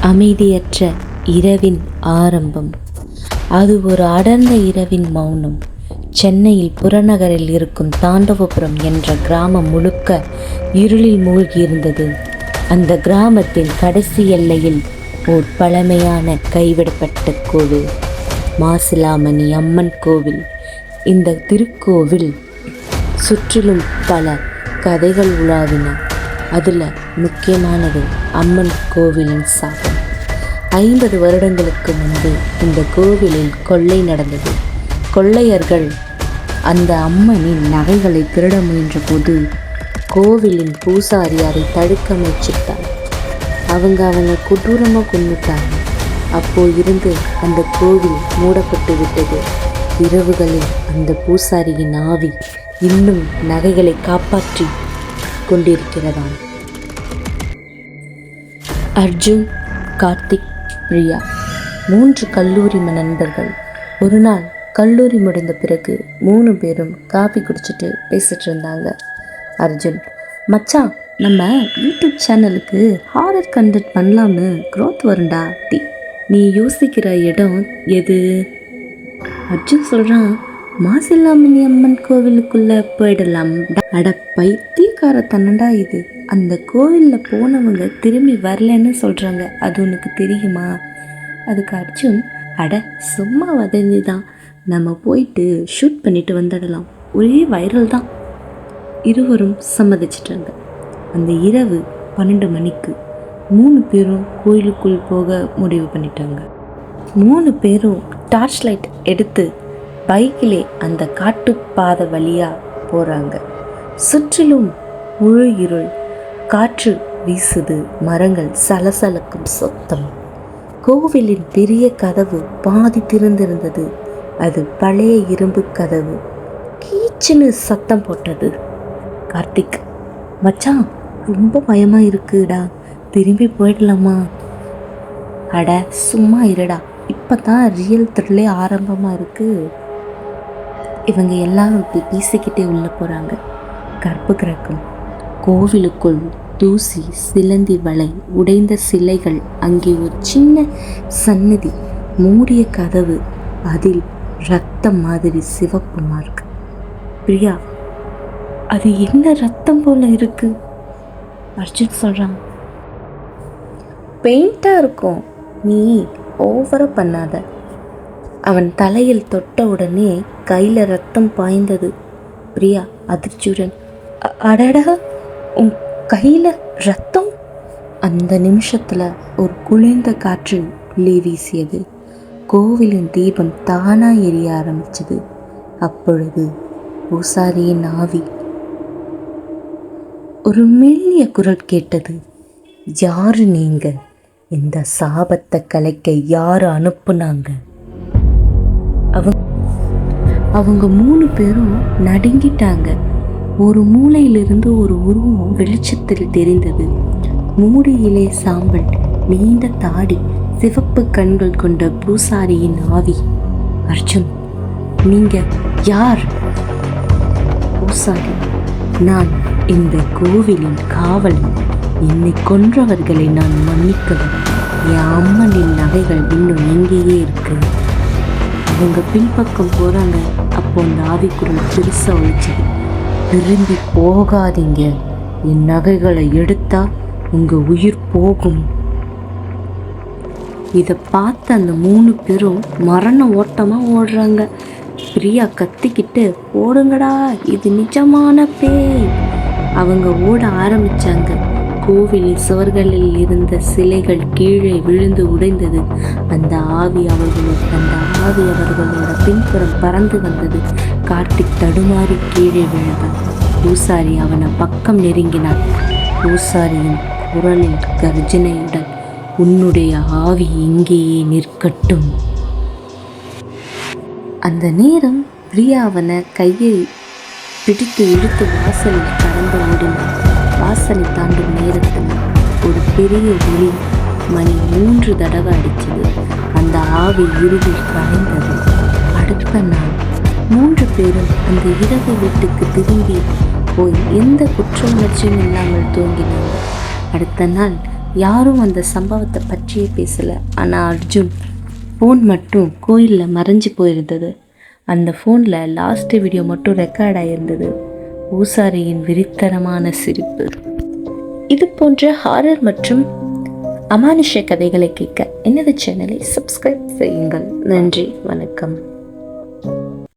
அமைதியற்ற இரவின் ஆரம்பம். அது ஒரு அடர்ந்த இரவின் மௌனம். சென்னையில் புறநகரில் இருக்கும் தாண்டவபுரம் என்ற கிராமம் முழுக்க இருளில் மூழ்கியிருந்தது. அந்த கிராமத்தின் கடைசி எல்லையில் ஓர் பழமையான கைவிடப்பட்ட கோவில். மாசிலாமணி அம்மன் கோவில். இந்த திருக்கோவில் சுற்றிலும் பல கதைகள் உலாவின. அதில் முக்கியமானது அம்மன் கோவிலின் சாபம். ஐம்பது வருடங்களுக்கு முன்பு இந்த கோவிலில் கொள்ளை நடந்தது. கொள்ளையர்கள் அந்த அம்மனின் நகைகளை திருட முயன்றபோது கோவிலின் பூசாரி அதை தடுக்க முயற்சித்தார் அவங்க அவங்க கொடூரமாக கொண்டுட்டாங்க அப்போ இருந்து அந்த கோவில் மூடப்பட்டு விட்டது. இரவுகளில் அந்த பூசாரியின் ஆவி இன்னும் நகைகளை காப்பாற்றி கொண்டிருக்கிறதாம். அர்ஜுன் கார்த்திக் பிரியா மூன்று கல்லூரி நண்பர்கள். ஒரு நாள் கல்லூரி முடிந்த பிறகு மூணு பேரும் காஃபி குடிச்சிட்டு பேசிட்டு இருந்தாங்க. அர்ஜுன் மச்சான் நம்ம யூடியூப் சேனலுக்கு ஹாரர் கண்டக்ட் பண்ணலாம்னு க்ரோத் வரும்டா. டி நீ யோசிக்கிற இடம் எது? அர்ஜுன் சொல்கிறான் மாசில்லாமணி அம்மன் கோவிலுக்குள்ளே போயிடலாம். அட பைத்தியக்கார தன்னடா இது. அந்த கோவிலில் போனவங்க திரும்பி வரலன்னு சொல்கிறாங்க அது உனக்கு தெரியுமா? அதுக்கு அர்ஜுன் அட சும்மா வதந்தி தான் நம்ம போயிட்டு ஷூட் பண்ணிட்டு வந்துடலாம். ஒரே வைரல் தான். இருவரும் சம்மதிச்சிட்டாங்க. அந்த இரவு பன்னெண்டு மணிக்கு மூணு பேரும் கோயிலுக்குள் போக முடிவு பண்ணிட்டாங்க. மூணு பேரும் டார்ச் லைட் எடுத்து பைக்கிலே அந்த காட்டுப்பாதை வழியாக போகிறாங்க சுற்றிலும் முழு இருள். காற்று வீசுது மரங்கள் சலசலக்கும் சத்தம். கோவிலின் பெரிய கதவு பாதி திறந்திருந்தது. அது பழைய இரும்பு கதவு. கீச்சுன்னு சத்தம் போட்டது. கார்த்திக் மச்சான் ரொம்ப பயமா இருக்குடா. திரும்பி போயிடலாமா? அட சும்மா இருடா. இப்போ தான் ரியல் த்ரில்லே ஆரம்பமாக இருக்கு. இவங்க எல்லாரும் இப்படி பேசிக்கிட்டே உள்ளே போகிறாங்க கற்பு கிரகம் கோவிலுக்குள் தூசி சிலந்தி வலை உடைந்த சிலைகள் அங்கே ஒரு சின்ன சந்நிதி. மூடிய கதவு அதில் ரத்தம் மாதிரி சிவப்பு மார்க். பிரியா அது என்ன ரத்தம் போல இருக்கு? அர்ஜுன் சொல்கிறான் பெயிண்டாக இருக்கும். நீ ஓவராக பண்ணாத. அவன் தலையில் தொட்ட உடனே கையில் ரத்தம் பாய்ந்தது. பிரியா அதிர்ச்சியுடன் "அ- அடடா! உன் கையில் ரத்தம்? அந்த நிமிஷத்தில் ஒரு குளிர்ந்த காற்று உள்ளே வீசியது. கோவிலின் தீபம் தானாக எரிய ஆரம்பிச்சது. அப்பொழுது பூசாரியின் ஆவி ஒரு மெல்லிய குரல் கேட்டது. யாரு நீங்க? இந்த சாபத்தை கலைக்க யார் அனுப்புனாங்க? அவங்க அவங்க மூணு பேரும் நடுங்கிட்டாங்க. ஒரு மூலையிலிருந்து ஒரு உருவம் வெளிச்சத்தில் தெரிந்தது. மூடியிலே சாம்பல் நீண்ட தாடி சிவப்பு கண்கள் கொண்ட பூசாரியின் ஆவி. அர்ஜுன் நீங்க யார்? பூசாரி நான் இந்த கோவிலின் காவலன். என்னை கொன்றவர்களை நான் மன்னிக்கணும் என் அம்மனின் நகைகள் இன்னும் எங்கேயே இருக்கு. அவங்க பின்பக்கம் போறாங்க. அப்போ அந்த ஆவிக்குரல் பெருசா ஒழிச்சது திரும்பி போகாதீங்க. என் நகைகளை எடுத்தா உங்க உயிர் போகும். இதை பார்த்த அந்த மூணு பேரும் மரண ஓட்டமாக ஓடுறாங்க. பிரியா கத்திக்கிட்டு ஓடுங்கடா இது நிஜமான பேய். அவங்க ஓட ஆரம்பிச்சாங்க. கோவிலில் சுவர்களில் இருந்த சிலைகள் கீழே விழுந்து உடைந்தது. அந்த ஆவி அவர்களோட அந்த ஆவி அவர்களோட பின்புறம் பறந்து வந்தது. கார்த்திக் தடுமாறி கீழே விழுந்தான். பூசாரி அவனை பக்கம் நெருங்கினான். பூசாரியின் குரலில் கர்ஜனையுடன் உன்னுடைய ஆவி இங்கேயே நிற்கட்டும். அந்த நேரம் பிரியா அவனை கையை பிடித்து இழுத்து வாசலில் கடந்து ஓடினான். வாசலை தாண்டும் நேரத்தில் ஒரு பெரிய ஒளி மணி மூன்று தடவை அடித்தது அந்த ஆவி இறுதியில் கரைந்தது அடுத்த நாள் மூன்று பேரும் அந்த இரவு வீட்டுக்கு திரும்பி போய் எந்த குற்ற உணர்ச்சியும் இல்லாமல் தூங்கினாங்க. அடுத்த நாள் யாரும் அந்த சம்பவத்தை பற்றியே பேசலை. ஆனால் அர்ஜுன் ஃபோன் மட்டும் கோயிலில் மறைஞ்சு போயிருந்தது. அந்த ஃபோனில் லாஸ்ட் வீடியோ மட்டும் ரெக்கார்ட் ஆகியிருந்தது பூசாரியின் விரித்தரமான சிரிப்பு. இது போன்ற ஹாரர் மற்றும் அமானுஷ கதைகளை கேட்க எனது சேனலை சப்ஸ்கிரைப் செய்யுங்கள். நன்றி வணக்கம்.